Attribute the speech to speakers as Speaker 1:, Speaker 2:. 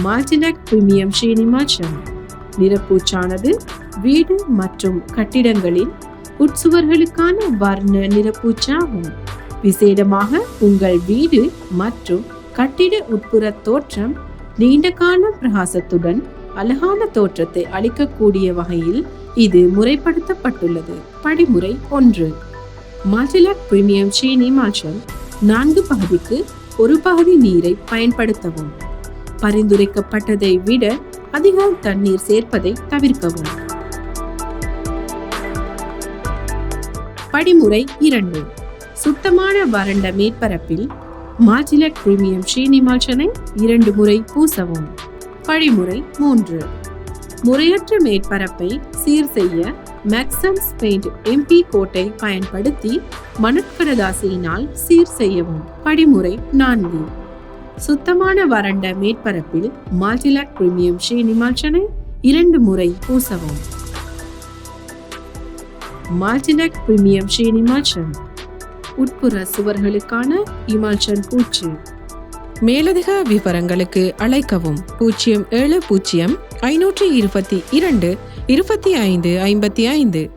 Speaker 1: மால்டினக் premium ஸ்ரீனிமாச்சம் நிறப்பூச்சானது வீடு மற்றும் கட்டிடங்களின் உட்சுவர்களுக்கான வர்ண நிறப்பூச்சாகும் விசேடமாக உங்கள் வீடு மற்றும் கட்டிட உட்புற தோற்றம் நீண்டகால பிரகாசத்துடன் அழகான தோற்றத்தை அளிக்கக்கூடிய வகையில் இது முறைப்படுத்தப்பட்டுள்ளது. படிமுறை ஒன்று. மாஜிலக் பிரீமியம் சீனி மாற்றம் நான்கு பகுதிக்கு ஒரு பகுதி நீரை பயன்படுத்தவும். பரிந்துரைக்கப்பட்டதை விட அதிகம் தண்ணீர் சேர்ப்பதை தவிர்க்கவும். படிமுறை இரண்டு. சுத்தமான வறண்ட மேற்பரப்பில் மாஜிலட் பிரீமியம் ஸ்ரீனிமாச்சனை இரண்டு முறை பூசவும். படிமுறை மூன்று. முறையற்ற மேற்பரப்பை சீர் செய்ய மேக்சன்ஸ் பெயிண்ட் எம்பி கோட்டை பயன்படுத்தி மணற்கடதாசியினால் சீர் செய்யவும். படிமுறை நான்கு. சுத்தமான வறண்ட மேற்பரப்பில் மால்டிலாக் பிரீமியம் ஸ்ரீனிமாச்சனை இரண்டு முறை பூசவும். மால்டிலாக் பிரீமியம் ஸ்ரீனிமாச்சன் உட்புற சுவர்களுக்கான இமாச்சல் பூச்சு. மேலதிக விவரங்களுக்கு அழைக்கவும் பூஜ்ஜியம் ஏழு பூஜ்ஜியம் ஐநூற்றி இருபத்தி இரண்டு இருபத்தி ஐந்து ஐம்பத்தி ஐந்து.